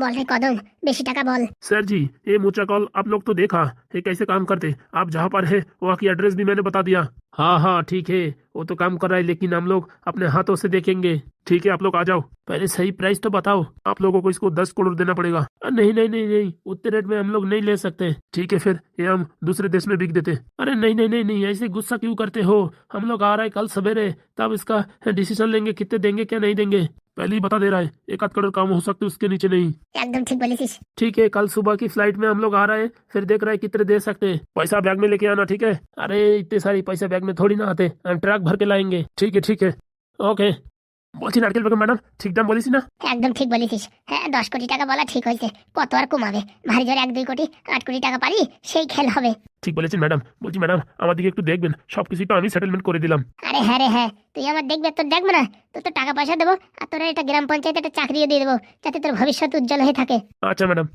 Ball रे कदम बेशी टका बॉल सर जी ये मूचा कॉल आप लोग तो देखा ये कैसे काम करते आप जहाँ पर है वहाँ की एड्रेस भी मैंने बता दिया हाँ हाँ ठीक है वो तो काम कर रहा है लेकिन हम लोग अपने हाथों से देखेंगे ठीक है आप लोग आ जाओ। पहले सही प्राइस तो बताओ। आप लोगों को इसको दस करोड़ देना पड़ेगा। नहीं नहीं नहीं नहीं उतने रेट में हम लोग नहीं ले सकते। ठीक है फिर ये हम दूसरे देश में बिक देते। अरे नहीं नहीं नहीं नहीं ऐसे गुस्सा क्यों करते हो? हम लोग आ रहे हैं कल सवेरे तब इसका डिसीज़न लेंगे कितने देंगे क्या नहीं देंगे? पहले ही बता दे रहा है एक आध करोड़ काम हो सकते उसके नीचे नहीं। एकदम ठीक बोले ठीक है कल सुबह की फ़्लाइट में हम लोग आ रहे हैं फिर देख रहे हैं कितने दे सकते हैं। पैसा बैग में लेके आना ठीक है? अरे इतने सारी पैसा बैग में थोड़ी ना आते हम ट्रक भर के लाएँगे। ठीक है ठीक है। ओके বলছি নারকেল বেগম ম্যাডাম ঠিক দাম বলিস না? একদম ঠিক বলেছিস। হ্যাঁ দশ কোটি টাকা বলা ঠিক হয়েছে। কত আর কমাবে? ভারী জোর এক দুই কোটি আট কোটি টাকা পারি সেই খেল হবে। ঠিক বলেছেন ম্যাডাম। বলছি ম্যাডাম আমার দিকে একটু দেখবেন। সব কিছু তো আমি সেটেলমেন্ট করে দিলাম। আরে হ্যাঁ রে হ্যাঁ। তুই আমার দেখবে তোর দেখবে না। তোর তো টাকা পয়সা দেবো আর তোর একটা গ্রাম পঞ্চায়েতে একটা চাকরিও দিয়ে দেবো যাতে তোর ভবিষ্যৎ উজ্জ্বল হয়ে থাকে। আচ্ছা ম্যাডাম।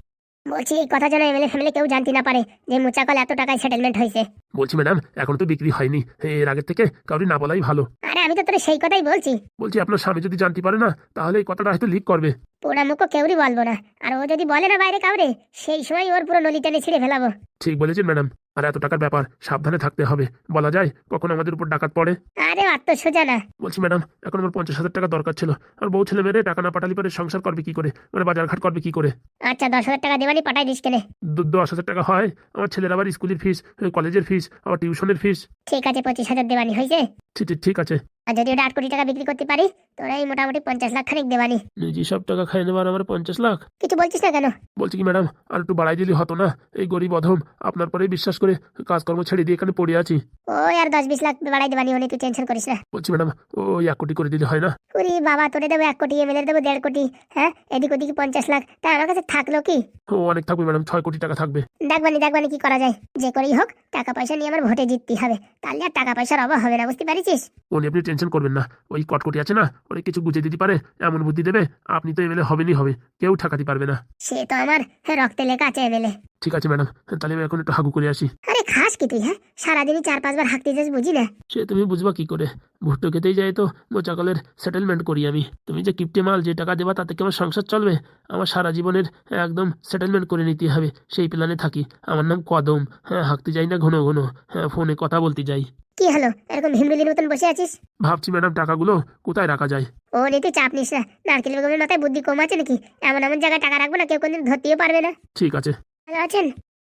বলছি এই কথা যেন এমএলএ ফ্যামিলি কেউ জানতে না পারে যে মুচাকল এত টাকায় সেটেলমেন্ট হয়েছে। বলছি ম্যাডাম এখন তো বিক্রি হয়নি। এর আগের থেকে কাউরি না বলাই ভালো। আরে আমি তো তোর সেই কথাই বলছি। বলছি আপনার স্বামী যদি জানতে পারে না তাহলে এই কথাটা হয়তো লিক করবে। পোড়া মুখো কেউরই বলব না। আর ও যদি বলে না বাইরে কাউরে সেই সময় ওর পুরো নলি টেনে ছিঁড়ে ফেলাবো। ঠিক বলেছেন ম্যাডাম। আর এত টাকার ব্যাপার সাবধানে থাকতে হবে। বলা যায় কখন আমাদের উপর ডাকাত পড়ে? আরে অত সোজা না। বলছি ম্যাডাম এখন আমার পঞ্চাশ হাজার টাকা দরকার ছিল। আর বউ ছেলে মেয়েরে টাকা না পাঠালি পরে সংসার করবে কি করে? মানে বাজার ঘাট করবে কি করে? আচ্ছা দশ হাজার টাকা দেবানি পাঠাই দিস কেনে। দু- দশ হাজার টাকা হয় আমার ছেলের আবার স্কুলের ফিস কলেজের ফিস আবার টিউশনের ফিস ঠিক আছে পঁচিশ হাজার দেবানি হয়েছে ঠিক আছে। আর যদি ওটা আট কোটি টাকা বিক্রি করতে পারি তোরা এই মোটামুটি পঞ্চাশ লাখ খানিক দেবানি নিজে সব টাকা খাই নেবার আমার পঞ্চাশ লাখ? কিছু বলছিস না কেন? বলছি কি ম্যাডাম আর একটু বাড়াই দিলে হতো না? এই গরিব অধম আপনার পরেই বিশ্বাস করে কাজকর্ম ছেড়ে দিয়ে এখানে পড়ে আছি। ওই আর দশ বিশ লাখ বাড়াই দেবানি অনেক তুই টেনশন করিস না। বলছি ম্যাডাম ওই এক কোটি করে দিলে হয় না? উরি বাবা তোরে দেবো এক কোটি এমএলএ দেবো দেড় কোটি হ্যাঁ? এদিক ওদিকে পঞ্চাশ লাখ তা আমার কাছে থাকল কি? ও অনেক থাকবে ম্যাডাম ছয় কোটি টাকা থাকবে। দেখবানি দেখবানি কি করা যায়। যে করেই হোক টাকা পয়সা নিয়ে আমার ভোটে জিততে হবে। তাহলে আর টাকা পয়সার অভাব হবে না বুঝতে পারিস উনি আপনি টেনশন করবেন না। ওই কটকটি আছে না ওরে কিছু বুঝে দিতে পারে এমন বুদ্ধি দেবে আপনি তো এমএলএ হবেনই হবে কেউ ঠেকাতে পারবে না। সে তো আমার রক্তে লেখা আছে এমএলএ। ঠিক আছে ম্যাডাম তাহলে আমি এখন একটু হাগু করে আসি। আরে খাস কি তুই হ্যাঁ? সারাদিনই চার পাঁচবার হাঁকতে যাস বুঝি না? সে তুমি বুঝবা কি করে? ভুট্টো খেতেই যাই তো মোচাকলের সেটেলমেন্ট করি আমি। তুমি যে কিপটে মাল যে টাকা দেবা তাতে কি আমার সংসার চলবে? আমার সারা জীবনের একদম সেটেলমেন্ট করে নিতে হবে সেই প্ল্যানে থাকি। আমার নাম কদম হ্যাঁ হাঁকতে যাই না ঘন ঘন হ্যাঁ ফোনে কথা বলতে যাই। কি হলো? এরকম হিমরুলির মতন বসে আছিস? ভাবছি ম্যাডাম টাকাগুলো কোথায় রাখা যায়? ও নিয়ে তুই চাপ নিস না। নারকেল বেগমের মাথায় বুদ্ধি কম আছে নাকি? এমন এমন জায়গায় টাকা রাখব না কেউ কোনদিন ধরতেও পারবে না। ঠিক আছে। ভালো আছেন?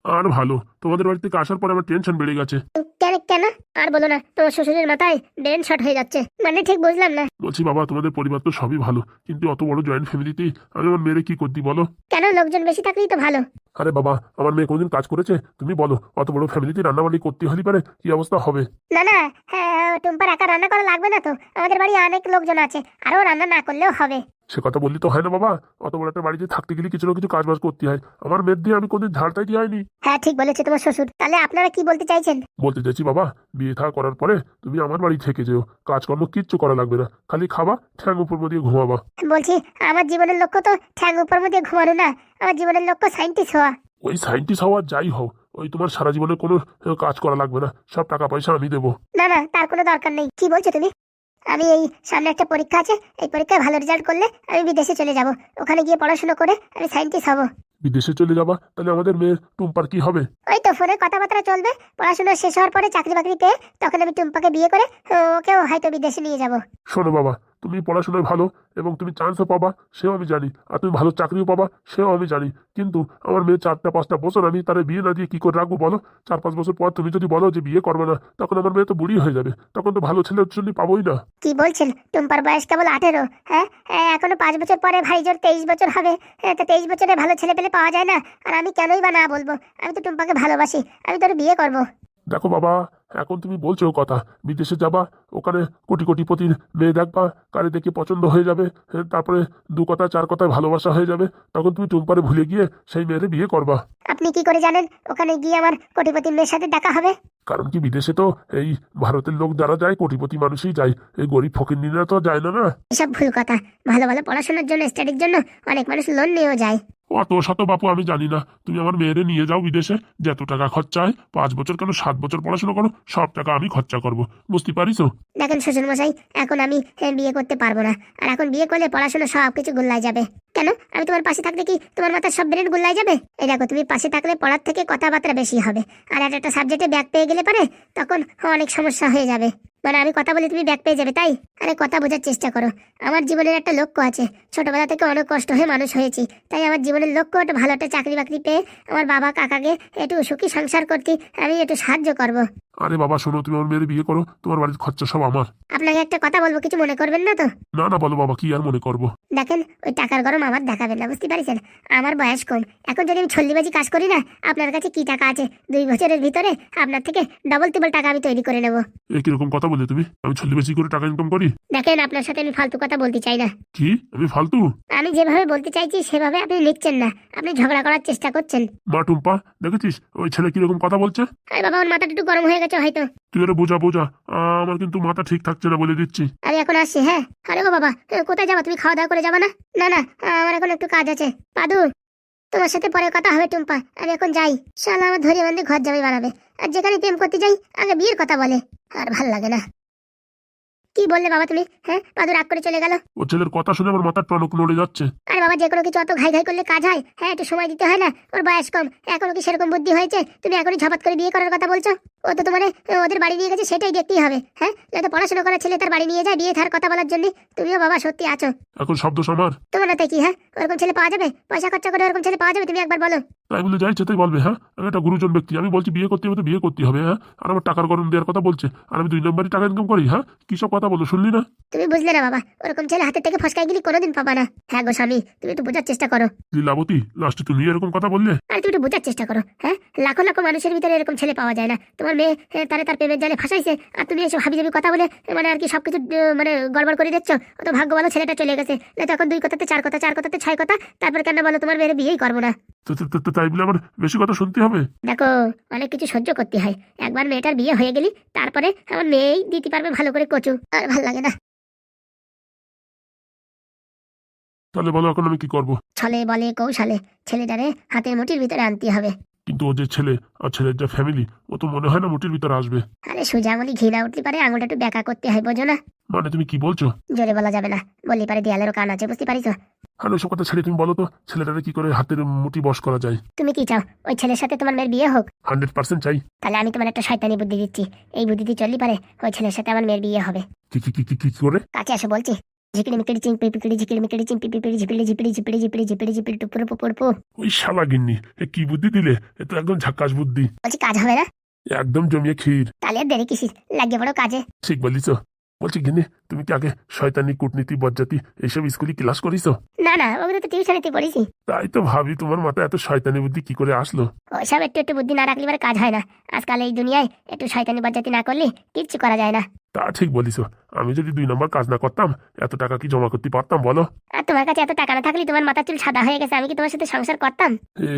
আর ভালো তোমাদের বাড়ি থেকে আসার পর আমার টেনশন বেড়ে গেছে। কেন কেন? আর বলো না তোমার শ্বশুরের মাথায় ব্রেন শর্ট হয়ে যাচ্ছে। মানে ঠিক বুঝলাম না। বলছি বাবা তোমাদের পরিবার তো সবই ভালো কিন্তু অত বড় জয়েন্ট ফ্যামিলিতে আমি আমার মেয়েরে কি করতে বলো? কেন লোকজন বেশি থাকলেই তো ভালো। আরে বাবা আমার মেয়ে কোনদিন কাজ করেছে? তুমি বলো অত বড় ফ্যামিলিতে রান্নাবান্নি করতে হলে পারে কি অবস্থা হবে? না না হ্যাঁ টুম্পার একা রান্না করা লাগবে না তো। আমাদের বাড়ি অনেক লোকজন আছে আরও রান্না না করলেও হবে। সে কথা বললি তো হয় না বাবা। অত বড় একটা বাড়িতে থাকতে গেলে কিছু না কিছু কাজ বাজ করতে হয়। আমার মেয়ের দিয়ে আমি কোনদিন ঝাড়টাই দিয়ে হয়নি হ্যাঁ ঠিক বলেছে তোমার শ্বশুর। তাহলে আপনারা কি বলতে চাইছেন? বলতে চাইছি বাবা বিয়ে থা করার পরে তুমি আমার বাড়ি থেকে যেও। কাজকর্ম কিচ্ছু করা লাগবে না। খালি খাবা ঠ্যাং উপর দিয়ে ঘুমাবা। বলছি আমার জীবনের লক্ষ্য তো ঠ্যাং উপর মধ্যে ঘুমানো না। আমার জীবনের লক্ষ্য সাইন্টিস্ট হওয়া। ওই সাইন্টিস্ট হওয়া যাই হও ওই তোমার সারা জীবনে কোনো কাজ করা লাগবে না। সব টাকা পয়সা আমি দেবো। না না তার কোনো দরকার নেই। কি বলছো তুমি? আমি এই সামনে একটা পরীক্ষা আছে এই পরীক্ষায় ভালো রেজাল্ট করলে আমি বিদেশে চলে যাব। ওখানে গিয়ে পড়াশোনা করে আমি সায়েন্টিস্ট হব। বিদেশে চলে যাবা? তাহলে আমাদের মেয়ে টুম্পার কি হবে? ওই তো ফোনে কথাবার্তা চলবে। পড়াশোনা শেষ হওয়ার পরে চাকরি বাকরি পেয়ে তখন আমি টুম্পাকে বিয়ে করে ওকেও হয়তো বিদেশে নিয়ে যাব। শোনো বাবা তুমি পড়াশোনায় ভালো এবং তুমি চান্সও পাবা সেও আমি জানি। আর তুমি ভালো চাকরিও পাবা সেও আমি জানি। কিন্তু আমার মেয়ে চারটা পাঁচটা বছর আমি তার বিয়ে না দিয়ে কি করে রাখব বলো? চার পাঁচ বছর পর তুমি যদি বলো যে বিয়ে করবে না তখন আমার মেয়ে তো বুড়ি হয়ে যাবে। তখন তো ভালো ছেলের জন্য পাবোই না। কি বলছেন? টুম্পার বয়স কেবল আঠেরো হ্যাঁ? হ্যাঁ, এখনও পাঁচ বছর পরে ভাই জোর তেইশ বছর হবে। হ্যাঁ তো তেইশ বছরে ভালো ছেলে পেলে পাওয়া যায় না। আর আমি কেনই বা না বলব? আমি তো টুম্পাকে ভালোবাসি আমি তোর বিয়ে করব। দেখো বাবা এখন তুমি বলছো কথা বিদেশে যাবা ওখানে কোটি কোটি পতির মেয়ে দেখবা কারে দেখে পছন্দ হয়ে যাবে হ্যাঁ, তারপরে দু কথা চার কথায় ভালোবাসা হয়ে যাবে তখন তুমি টুম্পারে ভুলে গিয়ে সেই মেয়েরে বিয়ে করবা। আপনি কি করে জানেন ওখানে গিয়ে আমার কোটিপতি মেয়ের সাথে দেখা হবে? কারণ কি বিদেশে তো এই ভারতের লোক যারা যায় কোটিপতি মানুষই যায় এই গরিব ফকির তো যায় না না? এসব ভুল কথা ভালো ভালো পড়াশোনার জন্য স্টাডির জন্য অনেক মানুষ লোন নিয়েও যায়। অত শত বাপু আমি জানি না তুমি আমার মেয়েরে নিয়ে যাও বিদেশে যত টাকা খরচা হয় পাঁচ বছর কেন সাত বছর পড়াশোনা করো সব টাকা আমি খরচা করব, বুঝতে পারিস দেখেন শ্বশুর মশাই এখন আমি বিয়ে করতে পারব না। আর এখন বিয়ে করলে পড়াশোনা সব কিছু গুল্লায় যাবে। কেন? আমি তোমার পাশে থাকলে কি তোমার মাথার সব ব্রেন গুল্লায় যাবে? এই দেখো, তুমি পাশে থাকলে পড়ার থেকে কথাবার্তা বেশি হবে। আর একটা সাবজেক্টে ব্যাগ পেয়ে গেলে পরে, তখন অনেক সমস্যা হয়ে যাবে। মানে আমি কথা বলে তুমি ব্যাক পেয়ে যাবে তাই? আরে কথা বোঝার চেষ্টা করো। আমার জীবনের একটা লক্ষ্য আছে। ছোটবেলা থেকে অনেক কষ্ট হয়ে মানুষ হয়েছি। তাই আমার জীবনের লক্ষ্য একটা ভালো একটা চাকরি বাকরি পেয়ে আমার বাবা কাকাকে একটু সুখী সংসার করতে আমি একটু সাহায্য করব। আরে বাবা শোনো তুমি আমার মেয়ের বিয়ে করো। তোমার বাড়ির খরচা সব আমার। আপনাকে একটা কথা বলব কিছু মনে করবেন না তো? না না বলো বাবা কি আর মনে করব? দেখেন ওই টাকার গরম আমার দেখাবেন না বুঝতে পারছেন? আমার বয়স কম। এখন যদি আমি ছল্লিবাজি কাজ করি না আপনার কাছে কি টাকা আছে? দুই বছরের ভিতরে আপনার থেকে ডবল টিবল টাকা আমি তৈরি করে নেব। কীরকম কথা বলে তুমি? আমি ছল্লি বেশি করে টাকা ইনকাম করি? দেখেন আপনার সাথে আমি ফালতু কথা বলতে চাই না। কি? আমি ফালতু? আমি যেভাবে বলতে চাইছি সেভাবে আপনি লিখছেন না। আপনি ঝগড়া করার চেষ্টা করছেন। মা টুম্পা দেখেছিস? ওই ছেলে কীরকম কথা বলছে? আরে বাবা আমার মাথাটা একটু গরম হয়ে গেছে হয়তো। তুই ওরা বোঝা বোঝা। আমার কিন্তু মাথা ঠিক থাকছে না বলে দিচ্ছি। আমি এখন আসছি হ্যাঁ? আরে ও বাবা কোথায় যাবা? তুমি খাওয়া দাওয়া করে যাবা না? না না আমার এখন একটু কাজ আছে। পাদু তোমার সাথে পরে কথা হবে, টুম্পা। আমি এখন যাই। শালা আমার ধরে বান্ধে ঘর যাবে বানাবে। আর যেখানে প্রেম করতে যাই আগে বিয়ের কথা বলে। আর ভালো লাগে না। কি বললে বাবা তুমি? হ্যাঁ? পাদু রাগ করে চলে গেল। ও ছেলের কথা শুনে আমার মাথার টনক নড়ে যাচ্ছে। আরে বাবা যে কোনো কিছু অত ঘাই ঘাই করলে কাজ হয়? হ্যাঁ একটু সময় দিতে হয় না? ওর বয়স কম। এখনও কি সেরকম বুদ্ধি হয়েছে? তুমি এখনই ঝপাত করে বিয়ে করার কথা বলছো? ও তো তোমার ওদের বাড়ি নিয়ে গেছে সেটাই দেখতেই হবে। হ্যাঁ? যাতে পড়াশোনা করা ছেলে তার বাড়ি নিয়ে যায় বিয়ে থার কথা বলার জন্য। তুমিও বাবা সত্যি আছো। এখন শব্দ আমার তোমার তাই কি হ্যাঁ? ওরকম ছেলে পাওয়া যাবে? পয়সা খরচা করে ওরকম ছেলে পাওয়া যাবে? তুমি একবার বলো। তাই বলে যাই সেটাই বলবে হ্যাঁ? আমি একটা গুরুজন ব্যক্তি আমি বলছি বিয়ে করতে হবে তো বিয়ে করতে হবে হ্যাঁ? আর আমার টাকার গরম দেওয়ার কথা বলছে। আর আমি দুই নম্বরই টাকা ইনকাম করি হ্যাঁ? কি সব কথা বলো শুনলি না তুমি বুঝলে না বাবা ওরকম ছেলে হাতের থেকে ফসকাই গেলি কোনোদিন পাবা না। হ্যাঁ গো স্বামী তুমি একটু বোঝার চেষ্টা করো। লীলাবতী লাস্টে তুমি এরকম কথা বললে? আর তুমি একটু বোঝার চেষ্টা করো হ্যাঁ? লাখো লাখো মানুষের ভিতরে এরকম ছেলে পাওয়া যায় না। তোমার মেয়ে তারে তার প্রেমের জালে ফাঁসাইছে আর তুমি এসব হাবিজাবি কথা বলে মানে আর কি সবকিছু মানে গড়বড় করে দিচ্ছ অত ভাগ্য ভালো ছেলেটা চলে গেছে। না তখন দুই কথাতে চার কথা চার কথাতে ছয় কথা তারপর কেন বলো তোমার মেয়ের বিয়েই করব না? তাই বলে আমার বেশি কথা শুনতে হবে? দেখো অনেক কিছু সহ্য করতে হয়। একবার মেয়েটার বিয়ে হয়ে গেলি তারপরে আমার মেয়েই দিতে পারবে ভালো করে কচু আর ভালো লাগে না। তাহলে বলো এখন আমি কি করব? ছলে বলে কৌশলে ছেলেটারে হাতের মুঠির ভিতরে আনতে হবে। কিন্তু ও যে ছেলে আর ছেলের যে ফ্যামিলি ও তো মনে হয় না মুটির ভিতরে আসবে। আরে সোজা আঙুলি ঘিরা উঠতে পারে আঙুলটা একটু ব্যাকা করতে হয় বোঝো না। মানে তুমি কি বলছো? জোরে বলা যাবে না বললি পারে দেয়ালেরও কান আছে বুঝতে পারিস আর ওইসব কথা ছেড়ে তুমি বলো তো ছেলেটারে কি করে হাতের মুঠি বস করা যায়? তুমি কি চাও ওই ছেলের সাথে তোমার মেয়ের বিয়ে হোক? হান্ড্রেড পার্সেন্ট চাই। তাহলে আমি তোমার একটা শয়তানি বুদ্ধি দিচ্ছি এই বুদ্ধিতে চললি পারে ওই ছেলের সাথে আমার মেয়ের বিয়ে হবে। কি কি কি কি কি করে? কাছে আসো বলছি। ঝিকিড়ি মিকিড়ি চিংপি পিপিড়ি ঝিকিড়ি মিকিড়ি চিংপি পিপিড়ি ঝিপিড়ি ঝিপিড়ি ঝিপিড়ি ঝিপিড়ি ঝিপিড়ি ঝিপিড়ি টুপুর পুপুর পু। ওই শালা গিন্নি এ কি বুদ্ধি দিলে? এ তো একদম ঝাক্কাস বুদ্ধি। বলছি কাজ হবে না? একদম জমিয়ে ক্ষীর। তাহলে আর দেরি কিসিস লাগিয়ে বড় কাজে। ঠিক বলিস বলছি গিন্নি তুমি কি আগে শয়তানি কূটনীতি বজ্জাতি এইসব স্কুলে ক্লাস করিস না না ওগুলো তো টিউশনিতে পড়েছি। তাই তো ভাবি তোমার মাথায় এত শয়তানি বুদ্ধি কি করে আসলো? ওইসব একটু একটু বুদ্ধি না রাখলে এবার কাজ হয় না। আজকাল এই দুনিয়ায় একটু শয়তানি বাজাতি না করলে কিচ্ছু করা যায় না। তা ঠিক বলিস। আমি যদি দুই নম্বর কাজ না করতাম এত টাকা কি জমা করতে পারতাম বলো? আর তোমার কাছে এত টাকা না থাকলে তোমার মাথার চুল সাদা হয়ে গেছে আমি কি তোমার সাথে সংসার করতাম?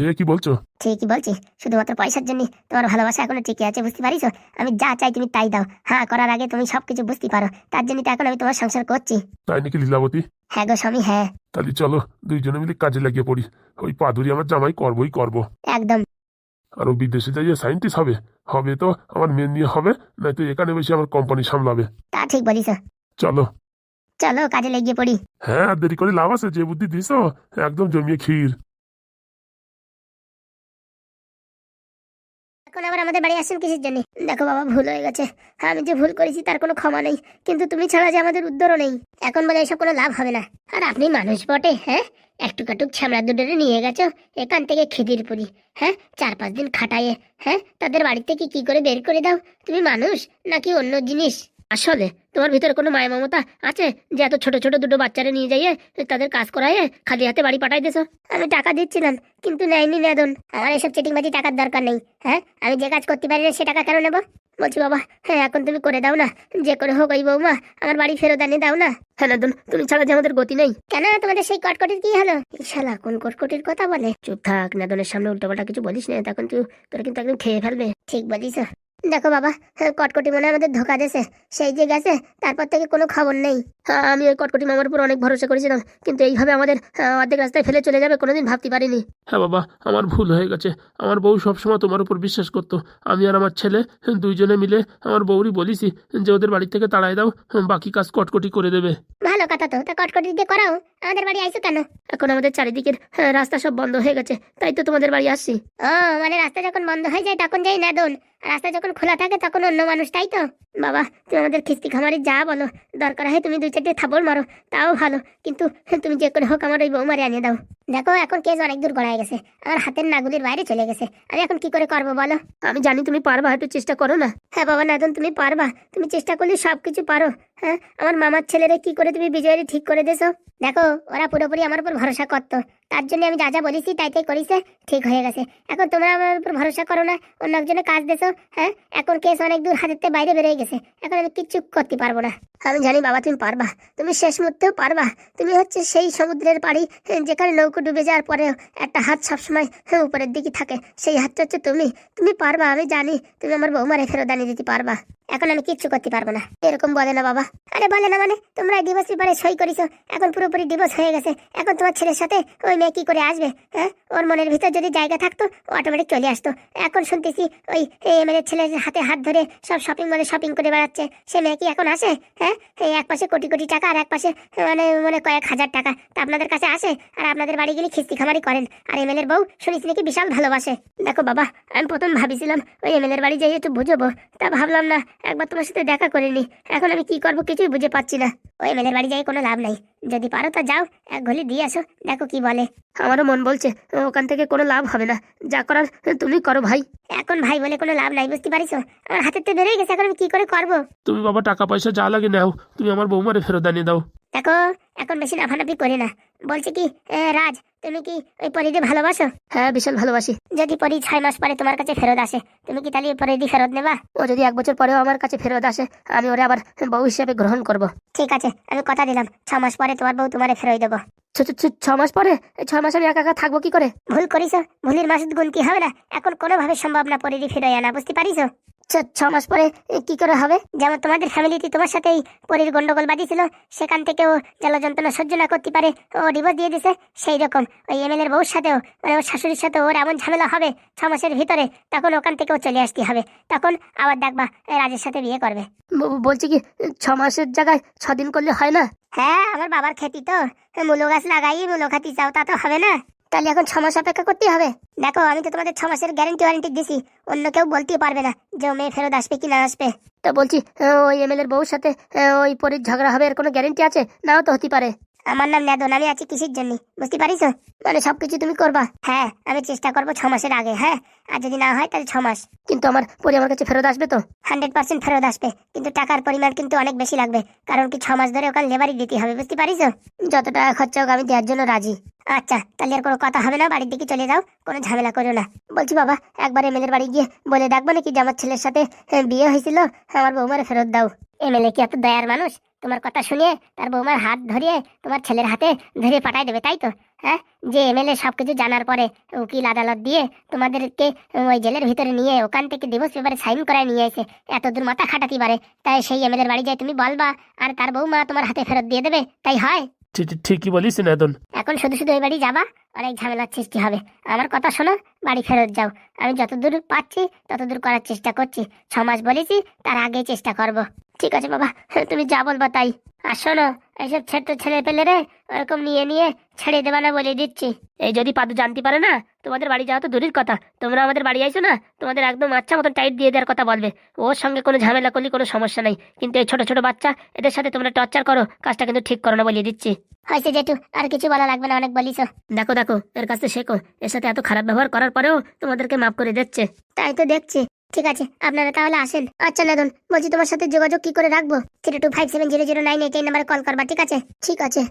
এ কি বলছো? ঠিকই বলছি শুধুমাত্র পয়সার জন্য। তোমার ভালোবাসা এখনও টিকে আছে বুঝতে পারিস? আমি যা চাই তুমি তাই দাও। হ্যাঁ করার আগে তুমি সবকিছু বুঝতে পারো। তার জন্য তো এখন আমি তোমার সংসার করছি। তাই নাকি লীলাবতী? হ্যাঁ গো স্বামী হ্যাঁ। তাহলে চলো দুইজনে মিলে কাজে লাগিয়ে পড়ি। ওই পাদুরি আমার জামাই করবই করব। একদম। আর বিদেশিতে বিদেশে যাইয়ে সায়েন্টিস্ট হবে। হবে তো আমার মেয়ে নিয়ে হবে নয়তো এখানে বেশি আমার কোম্পানি সামলাবে। তা ঠিক বলিস। চলো। চলো কাজে লেগে পড়ি। হ্যাঁ আর দেরি করে লাভ আছে যে বুদ্ধি দিস একদম জমিয়ে ক্ষীর। এখন আবার আমাদের বাড়ি আসেন কিসের জন্য? দেখো বাবা, ভুল হয়ে গেছে। হ্যাঁ আমি যে ভুল করেছি তার কোনো ক্ষমা নেই। কিন্তু তুমি ছাড়া যে আমাদের উদ্ধারও নেই। এখন বলে এসব কোনো লাভ হবে না। আর আপনি মানুষ বটে হ্যাঁ? একটু কাটুক ছামড়া দুটোরে নিয়ে গেছো, এখান থেকে খিদির পুরি হ্যাঁ? চার পাঁচ দিন খাটাইয়ে হ্যাঁ? তাদের বাড়ি থেকে কি করে বের করে দাও? তুমি মানুষ নাকি অন্য জিনিস? আসলে তোমার ভিতরে কোনো মায়া মমতা আছে যে এত ছোট ছোট দুটো বাচ্চারা নিয়ে যাইয়ে তাদের কাজ করাইয়ে খালি হাতে বাড়ি পাঠাই দিছো? আমি টাকা দিচ্ছিলাম কিন্তু নেয়নি নেদন। আমার এসব চেটিংবাজি টাকার দরকার নেই হ্যাঁ? আমি যে কাজ করতে পারি না সে টাকা কেন নেব? বলছি বাবা হ্যাঁ এখন তুমি করে দাও না। যে করে হোক ওই বৌমা আমার বাড়ি ফেরত আনিয়ে দাও না। হ্যাঁ নেদন তুমি ছাড়া যে আমাদের গতি নেই। কেন তোমাদের সেই কটকটির কি হলো? ইশালা কোন কটকটির কথা বলে? চুপ থাক নেদনের সামনে উল্টোপাল্টা কিছু বলিস না তখন তুই তোর কিন্তু একদম খেয়ে ফেলবে। ঠিক বলিস। দেখো বাবা হ্যাঁ, কটকটি মনে আমাদের ধোকা দিয়েছে। সেই যে গেছে তারপর থেকে কোনো খবর নেই। হ্যাঁ আমি ওই কটকটি মামার উপর অনেক ভরসা করেছিলাম কিন্তু এইভাবে আমাদের অর্ধেক রাস্তায় ফেলে চলে যাবে কোনোদিন ভাবতে পারিনি। হ্যাঁ বাবা আমার ভুল হয়ে গেছে। আমার বউ সবসময় তোমার উপর বিশ্বাস করতো। আমি আর আমার ছেলে দুইজনে মিলে আমার বউরই বলিছি যে ওদের বাড়ি থেকে তাড়াই দাও বাকি কাজ কটকটি করে দেবে। ভালো কথা তো তা কটকটি দিয়ে করাও। আমাদের বাড়ি আইসো কেন? এখন আমাদের চারিদিকের রাস্তা সব বন্ধ হয়ে গেছে। তাই তো তোমাদের বাড়ি আসছি। ও মানে রাস্তা যখন বন্ধ হয়ে যায় তখন যাই নাদন আর রাস্তা যখন খোলা থাকে তখন অন্য মানুষ তাই তো? বাবা তুমি আমাদের খিস্তি খামারি যা বলো। দরকার হয় তুমি দুই চারটে থাপড় মারো তাও ভালো। কিন্তু তুমি যে করে হোক আমার ওই বৌমারে আনিয়ে দাও। দেখো এখন কেস অনেক দূর গড়ায় গেছে। আমার হাতের নাগুলির বাইরে চলে গেছে। আমি এখন কি করে করব বলো? আমি জানি তুমি পারবা একটু চেষ্টা করো না। হ্যাঁ বাবা নাদন তুমি পারবা। তুমি চেষ্টা করলে সব কিছু পারো। হ্যাঁ আমার মামার ছেলেরে কি করে তুমি বিজয়ের ঠিক করে দেছো? দেখো, ওরা পুরোপুরি আমার উপর ভরসা করতো। তার জন্য আমি যা যা বলেছি, তাই তাই করিছে, ঠিক হয়ে গেছে। এখন তোমরা আমার উপর ভরসা করো না, অন্য একজনে কাজ দেছো হ্যাঁ? এখন কেস অনেক দূর হাতের বাইরে বেরিয়ে গেছে। এখন আমি কিচ্ছু করতে পারব না। আমি জানি বাবা, তুমি পারবা। তুমি শেষ মুহূর্তেও পারবা। তুমি হচ্ছে সেই সমুদ্রের পাড়ি যেখানে নৌকো ডুবে যাওয়ার পরেও একটা হাত সবসময় উপরের দিকে থাকে। সেই হাতটা হচ্ছে তুমি। তুমি পারবা, আমি জানি। তুমি আমার বৌমারে ফেরত আনিয়ে দিতে পারবা। এখন আমি কিচ্ছু করতে পারব না। এরকম বলে না বাবা। আরে বলে না মানে? তোমরা ডিভোর্স পেপারে সই করিছো। এখন পুরোপুরি ডিভোর্স হয়ে গেছে। এখন তোমার ছেলের সাথে ওই মেয়ে কি করে আসবে হ্যাঁ? ওর মনের ভিতর যদি জায়গা থাকতো অটোমেটিক চলে আসতো। এখন শুনতেছি ওই এমএলএ ছেলের হাতে হাত ধরে সব শপিং মলে শপিং করে বেড়াচ্ছে। সে মেয়ে কি এখন আসে হ্যাঁ? এই এক পাশে কোটি কোটি টাকা আর এক পাশে মানে মানে কয়েক হাজার টাকা। তা আপনাদের কাছে আসে? আর আপনাদের বাড়ি গেলে খিস্তি খামারি করেন। আর এমএলএর বউ শুনেছি নাকি বিশাল ভালোবাসে। দেখো বাবা, আমি প্রথম ভাবিছিলাম ওই এমএলএর বাড়ি যাই একটু বুঝব। তা ভাবলাম না, একবার তোমার সাথে দেখা করিনি এখন আমি কি করব কিছুই বুঝে পাচ্ছি না। ওই এমএলএর বাড়ি যাই কোনো লাভ নাই। যদি পারো তা যাও এক ঘলি দিয়ে আসো দেখো কি বলে। আমারও মন বলছে ওখান থেকে কোনো লাভ হবে না। যা করার তুমি করো ভাই। এখন ভাই বলে কোনো লাভ নাই বুঝতে পারিস আমার হাতের তো বেরোয় গেছে এখন আমি কি করে করব? তুমি বাবা টাকা পয়সা যা লাগে নাও তুমি আমার বৌমারে ফেরত আনিয়ে দাও। দেখো এখন বেশি লাফালাফি করি না। বলছি কি রাজ তুমি কি ওই পরিদি ভালোবাসো? হ্যাঁ বিশাল ভালোবাসি। যদি পরি ছয় মাস পরে তোমার কাছে ফেরত আসে তুমি কি তাহলে পরিদি ফেরত নেবা? ও যদি এক বছর পরেও আমার কাছে ফেরত আসে আমি ওরে আবার বউ হিসেবে গ্রহণ করব। ঠিক আছে আমি কথা দিলাম। ছ মাস পরে তোমার বউ তোমারে ফেরত দেবো। ছ- মাস পরে? ছ মাস আমি একা একা থাকব কি করে? ভুল করিস ভুলের মাসুদ গুনতি হবে না? এখন কোনোভাবে সম্ভব না পরিদি ফিরে আনা বুঝতে পারিস ছ- মাস পরে কি করে হবে? যেমন তোমাদের ফ্যামিলিতে তোমার সাথে এই পরির গন্ডগোল বাঁধিয়েছিল সেখান থেকে ও জ্বালা যন্ত্রণা সহ্য না করতে পারে ও ডিভোর্স দিয়ে দিছে। সেই রকম ওই এমএলএ এর বউর সাথেও মানে ওর শাশুড়ির সাথে ওর এমন ঝামেলা হবে ছ মাসের ভিতরে তখন ওখান থেকেও চলে আসতে হবে। তখন আবার দেখবা রাজের সাথে বিয়ে করবে। বলছি কি ছ মাসের জায়গায় ছ দিন করলে হয় না? হ্যাঁ আমার বাবার খেতি তো। মূলো গাছ লাগাই মূলো খাতি চাও তা তো হবে না। তাহলে এখন ছ মাস অপেক্ষা করতে হবে। দেখো, আমি তো তোমাদের ছ মাসের গ্যারেন্টি ওয়ারেন্টি দিছি। অন্য কেউ বলতেই পারবে না যে মেয়ে ফেরত আসবে কি না আসবে। তো বলছি ওই এমএলএ এর বউর সাথে ওই পরির ঝগড়া হবে, এর কোনো গ্যারেন্টি আছে? নাও তো, হতে পারে। আমার নাম নেদন, আমি আছি কিসের জন্য? বুঝতে পারিস? মানে সবকিছু তুমি করবা। হ্যাঁ আমি চেষ্টা করব ছ মাসের আগে হ্যাঁ? আর যদি না হয়, তাহলে ছ মাস। কিন্তু আমার পরি আমার কাছে ফেরত আসবে তো? হান্ড্রেড পার্সেন্ট ফেরত আসবে। কিন্তু টাকার পরিমাণ কিন্তু অনেক বেশি লাগবে। কারণ কি ছ মাস ধরে ওখানে লেবারই দিতে হবে, বুঝতে পারিস? যত টাকা খরচা হোক, আমি দেওয়ার জন্য রাজি। আচ্ছা তাহলে আর কোনো কথা হবে না বাড়ির দিকে চলে যাও কোনো ঝামেলা করো না। বলছি বাবা একবার এমএলএর বাড়ি গিয়ে বলে ডাকবো নাকি যে আমার ছেলের সাথে হ্যাঁ, বিয়ে হয়েছিল আমার বৌমারে ফেরত দাও। এমএলএ কি এত দয়ার মানুষ? তোমার কথা শুনিয়ে তার বৌমার হাত ধরিয়ে তোমার ছেলের হাতে ধরে পাঠাই দেবে তাই তো? হ্যাঁ যে এমএলএ সবকিছু জানার পরে উকিল আদালত দিয়ে তোমাদেরকে ওই জেলের ভিতরে নিয়ে ওখান থেকে ডিভোর্স পেপারে সাইন করায় নিয়ে এসে এত দূর মাথা খাটাতে পারে। তাই সেই এমএলএর বাড়ি যাই তুমি বলবা আর তার বৌমা তোমার হাতে ফেরত দিয়ে দেবে তাই হয়? ঠিকই বলিস নেদন। এখন শুধু শুধু এই বাড়ি যাবা? অনেক ঝামেলার সৃষ্টি হবে। আমার কথা শোনো, বাড়ি ফেরত যাও। আমি যতদূর পাচ্ছি ততদূর করার চেষ্টা করছি। ছ মাস বলেছি, তার আগে চেষ্টা করব। ঠিক আছে বাবা, তুমি যা বলবা তাই। আর শোনো, এইসব ছোট্ট ছেলে পেলে রে ওরকম নিয়ে নিয়ে ছেড়ে দেবা না বলে দিচ্ছি। এই যদি পাদু জানতে পারে না তোমাদের বাড়ি যাওয়া তো দূরের কথা। তোমরা আমাদের বাড়ি আইছো না তোমাদের একদম আচ্ছা মতন টাইট দিয়ে দেওয়ার কথা বলবে। ওর সঙ্গে কোনো ঝামেলা করলে কোনো সমস্যা নাই। কিন্তু এই ছোট ছোট বাচ্চা এদের সাথে তোমরা টর্চার করো কাজটা কিন্তু ঠিক করো না বলিয়ে দিচ্ছি। হয়েছে জেঠু আর কিছু বলা লাগবে না অনেক বলিস দেখো দেখো এর কাছে শেখো। এর সাথে এত খারাপ ব্যবহার করার পরেও তোমাদেরকে মাফ করে দিচ্ছে। তাই তো দেখছি। ঠিক আছে আপনারা তাহলে আসেন। আচ্ছা নাদন বলছি তোমার সাথে যোগাযোগ কি করে রাখব? Three two five seven zero zero nine eight এই নাম্বারে কল করবা ঠিক আছে? ঠিক আছে।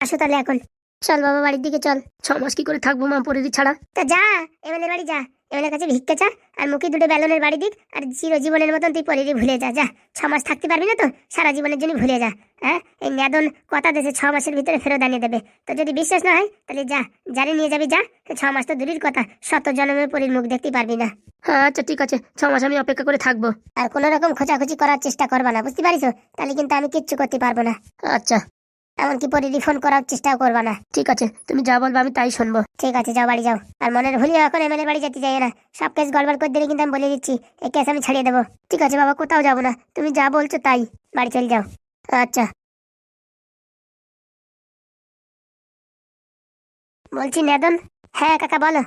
আসো তাহলে এখন। চল বাবা বাড়ির দিকে চল। ছ মাস কি করে থাকব মা পরিদি ছাড়া? তা যা এমএলএর বাড়ি যা। এমএলএর কাছে ভিক্ষা চা আর মুখে দুটো বেলনের বাড়ি দিক আর চিরজীবনের মতন তুই পরিরি ভুলে যা যা। ছ মাস থাকতে পারবি না তো? সারা জীবনের জন্য ভুলে যা হ্যাঁ? এই ন্যাদন কথা দেশে ছ মাসের ভিতরে ফেরত আনিয়ে দেবে। তো যদি বিশ্বাস না হয় তাহলে যা জারি নিয়ে যাবি যা। ছ মাস তো দূরের কথা শত জন্মের পরির মুখ দেখতে পারবি না। হ্যাঁ আচ্ছা ঠিক আছে। ছ মাস আমি অপেক্ষা করে থাকব। আর কোনো রকম খোঁচাখুচি করার চেষ্টা করবা না বুঝতে পারিস তাহলে কিন্তু আমি কিচ্ছু করতে পারব না। আচ্ছা। এমনকি পরিরি ফোন করার চেষ্টাও করবা না। ঠিক আছে তুমি যা বলবে আমি তাই শুনব। ঠিক আছে যাও বাড়ি যাও। আর মনের ভুলিও এখন এমএলএ বাড়ি যেতে যাই না। সব কেস গড়বড় করে দিলে কিন্তু আমি বলে দিচ্ছি এই কেস আমি ছাড়িয়ে দেবো। ঠিক আছে বাবা কোথাও যাব না। তুমি যা বলছো তাই। বাড়ি চলে যাও। আচ্ছা। বলছি নেদন? হ্যাঁ কাকা বলো।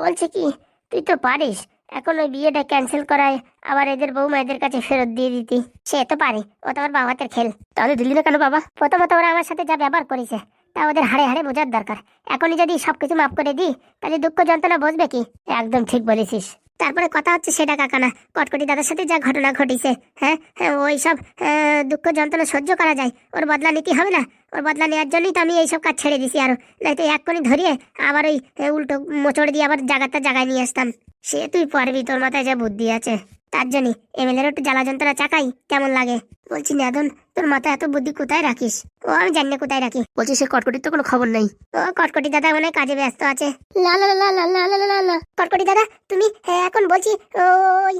বলছি কি তুই তো পারিস। এখন ওই বিয়েটা ক্যান্সেল করায় আবার এদের বউ মায়েদের কাছে ফেরত দিয়ে দিতি। সে তো পারে, ও তো আমার বাবা হাতের খেল। তাহলে দিল্লি না কেন বাবা? প্রথমত ওরা আমার সাথে যা ব্যবহার করেছে, তা ওদের হাড়ে হাড়ে বোঝার দরকার। এখনই যদি সবকিছু মাফ করে দিই, তাহলে দুঃখ যন্ত্রণা বুঝবে কি? একদম ঠিক বলেছিস। তারপরে কথা হচ্ছে সেটা কাকানা, কটকটি দাদার সাথে যা ঘটনা ঘটিছে হ্যাঁ? হ্যাঁ ওই সব দুঃখ যন্ত্রণা সহ্য করা যায়। ওর বদলা নিতে হবে না? ওর বদলা নেওয়ার জন্যই তো আমি এইসব কাজ ছেড়ে দিছি আরও। নয়তো এক কোণে ধরিয়ে আবার ওই উল্টো মোচড় দিয়ে আবার জায়গাটা জায়গায় নিয়ে আসতাম। সে তুই পারবি তোর মাথায় যা বুদ্ধি আছে। তার জন্যই এমএলএর একটু জ্বালা যন্ত্রণা চাকাই কেমন লাগে। বলছি নেদন তোর মাথায় এত বুদ্ধি কোথায় রাখিস? ও আমি জানি না কোথায় রাখি। বলছি সে কটকটির তো কোনো খবর নেই। ও কটকটি দাদা মনে কাজে ব্যস্ত আছে। লা লা লা লা লা লা লা। কটকটি দাদা তুমি এখন বলছি ওই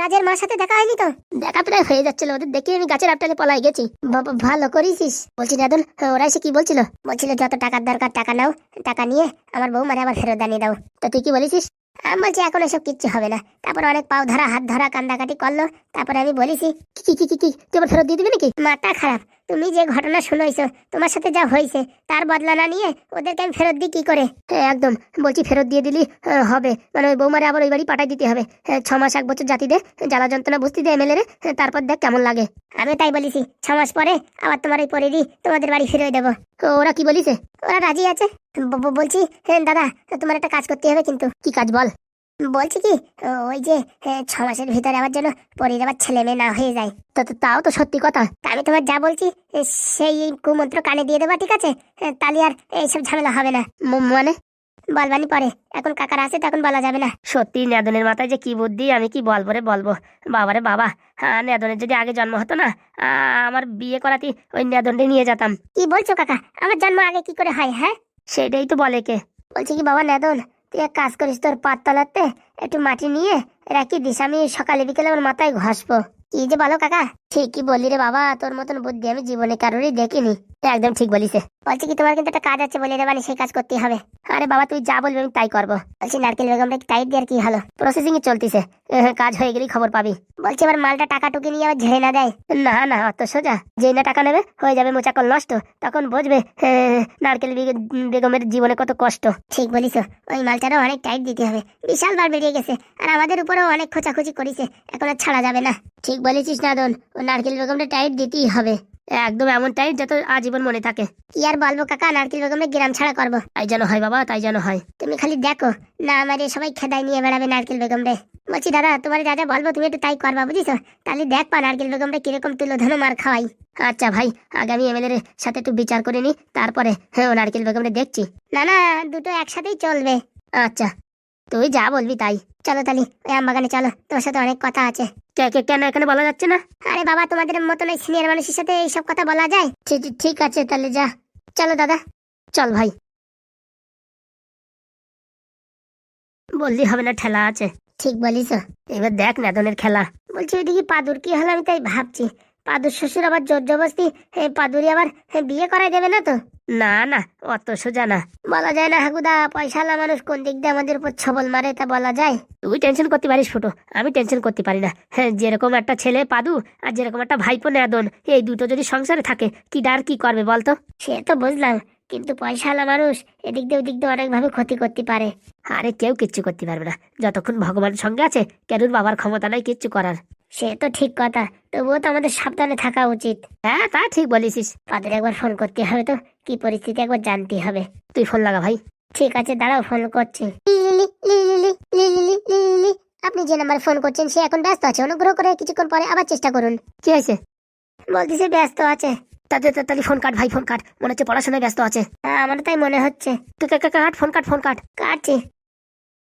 রাজের মার সাথে দেখা হয়নি তো? দেখা প্রায় হয়ে যাচ্ছিল ওদের দেখে আমি গাছের আপটালে পলাই গেছি। বাবা, ভালো করিস বলছি নেদন ওরা এসে কি বলছিল? বলছিল যত টাকার দরকার টাকা নাও টাকা নিয়ে আমার বউ মারে আবার ফেরত আনিয়ে দাও। তা তুই কি বলেছিস? আমি বলছি, এখন এসব কিচ্ছু হবে না। তারপর অনেক পাও ধরা, হাত ধরা, কান্দাকাটি করল। তারপরে আমি বলেছি, কি কি কি কি তুই ফেরত দিয়ে দিবি নাকি? মাথা খারাপ। তুমি যে ঘটনা শুনেছো তোমার সাথে যা হয়েছে তার বদলা না নিয়ে ওদেরকে আমি ফেরত দিই কি করে? হ্যাঁ একদম। বলছি ফেরত দিয়ে দিলি হবে। মানে ওই বৌমারে আবার ওই বাড়ি পাঠাই দিতে হবে। হ্যাঁ, ছ মাস এক বছর জাতি দে জ্বালা যন্ত্রণা বুঝতে দে এমএলএ হ্যাঁ, তারপর দেখ কেমন লাগে। আমি তাই বলেছি ছ মাস পরে আবার তোমার এই পরিদি তোমাদের বাড়ি ফিরে দেবো। ওরা কি বলিছে? ওরা রাজি আছে। বলছি হ্যাঁ দাদা তোমার একটা কাজ করতে হবে কিন্তু। কি কাজ বল? বলছি কি ওই যে ছ মাসের ভিতরে আবার যেন পরির আবার ছেলে মেয়ে না হয়ে যায়। তা তা- তাও তো সত্যি কথা। আমি তোমার যা বলছি সেই কুমন্ত্র কানে দিয়ে দেবা ঠিক আছে? তাহলে আর এইসব ঝামেলা হবে না। মানে? বলবানি পরে। এখন কাকার আছে তখন বলা যাবে না। সত্যি নেদনের মাথায় যে কি বুদ্ধি আমি কি বলব রে বলব? বাবারে বাবা হ্যাঁ নেদনের যদি আগে জন্ম হতো না আমার বিয়ে করাতি ওই নেদনটা নিয়ে যেতাম। কি বলছো কাকা? আমার জন্ম আগে কি করে হয় হ্যাঁ? সেটাই তো বলে কে? বলছি কি বাবা নেদন তুই এক কাজ করিস, তোর পাততলাতে একটু মাটি নিয়ে রাখি দিস। আমি সকালে বিকেলে আমার মাথায় ঘষবো। কি যে বলো, কাকা? ঠিকই বললি রে বাবা, তোর মতন বুদ্ধি আমি জীবনে কারোরই দেখিনি। একদম ঠিক বলিছে বলছি কি, তোমার কিন্তু একটা কাজ আছে বলে দেবানি সেই কাজ করতেই হবে। আরে বাবা, তুই যা বলবি আমি তাই করব। বলছি, নারকেল বেগমটা টাইট দেওয়ার কি হলো প্রসেসিং এ চলতিছে। কাজ হয়ে গেলেই খবর পাবি। বলছি, এবার মালটা টাকা টুকি নিয়ে আবার ঝেড়ে না দেয়? না না, অত সোজা। যেই না টাকা নেবে, হয়ে যাবে মোচাকল নষ্ট। তখন বুঝবে নারকেল বেগমের জীবনে কত কষ্ট। ঠিক বলিস, ওই মালটারও অনেক টাইট দিতে হবে। বিশাল বার বেরিয়ে গেছে, আর আমাদের উপরেও অনেক খোঁচাখুচি করেছে। এখন আর ছাড়া যাবে না। ঠিক বলেছিস না নাদন নারকেল বেগমটা টাইট দিতেই হবে। একদম এমন টাইট যাতে আজীবন মনে থাকে। কি আর বলব কাকা, নারকেল বেগমটা গ্রাম ছাড়া করব। তাই যেন হয় বাবা, তাই যেন হয়। তুমি খালি দেখো, না আমার সবাই খেদাই নিয়ে বেড়াবে নারকেল বেগম রে বলছি, দাদা, তোমার যা বলব তুমি একটু তাই করবা বুঝিস তাহলে দেখ পা নারকেল বেগম রে কীরকম তুলো ধনো মার খাওয়াই। আচ্ছা ভাই, আগামী এমএলএ এর সাথে একটু বিচার করে নি, তারপরে হ্যাঁ নারকেল বেগমরে দেখছি। না না, দুটো একসাথেই চলবে। আচ্ছা তুই যা বলবি তাই। চলো তালি ওই আমবাগানে চলো, তোর সাথে অনেক কথা আছে। কেন এখানে বলা যাচ্ছে না? আরে বাবা তোমাদের মতন সিনিয়র মানুষের সাথে এইসব কথা বলা যায়? ঠিক আছে তাহলে যা। চলো দাদা চল ভাই। বললি হবে না ঠেলা আছে। ঠিক বলিস। এবার দেখ নেদনের খেলা। বলছি ওইদিকে পাদুর কি হলো আমি তাই ভাবছি। পাদুর শ্বশুর আবার জোর জবস্তি পাদুরি আবার বিয়ে করাই দেবে না তো? না না, অত সোজা না। বলা যায় না, হাগুদা পয়সালা মানুষ কোন দিক দিয়ে আমাদের উপর ছবল মারে তা বলা যায়। তুই টেনশন করতে পারিস ফুটো, আমি টেনশন করতে পারি না। হ্যাঁ যেরকম একটা ছেলে পাদু, আর যেরকম একটা ভাইপো নেদন এই দুটো যদি সংসারে থাকে, কি ডার কি করবে বলতো? সে তো বুঝলাম, কিন্তু পয়সালা মানুষ এদিক দিয়ে ওদিক দিয়ে অনেকভাবে ক্ষতি করতে পারে। আরে কেউ কিচ্ছু করতে পারবে না। যতক্ষণ ভগবানের সঙ্গে আছে কেরুর বাবার ক্ষমতা নাই কিচ্ছু করার। সে তো ঠিক কথা তবুও তো আমাদের সাবধানে থাকা উচিত হ্যাঁ তা ঠিক বলিসিস পাদের একবার ফোন করতে হবে তো কি পরিস্থিতি একবার জানতে হবে তুই ফোন লাগা ভাই ঠিক আছে দাঁড়াও ফোন করছি। আপনি যে নাম্বারে ফোন করছেন সে এখন ব্যস্ত আছে অনুগ্রহ করে কিছুক্ষণ পরে আবার চেষ্টা করুন কি হয়েছে বলতেছে ব্যস্ত আছে তাদের তাড়াতাড়ি ফোন কাট ভাই ফোন কাট মনে হচ্ছে পড়াশোনায় ব্যস্ত আছে হ্যাঁ আমার তাই মনে হচ্ছে cut phone cut phone cut কাটছি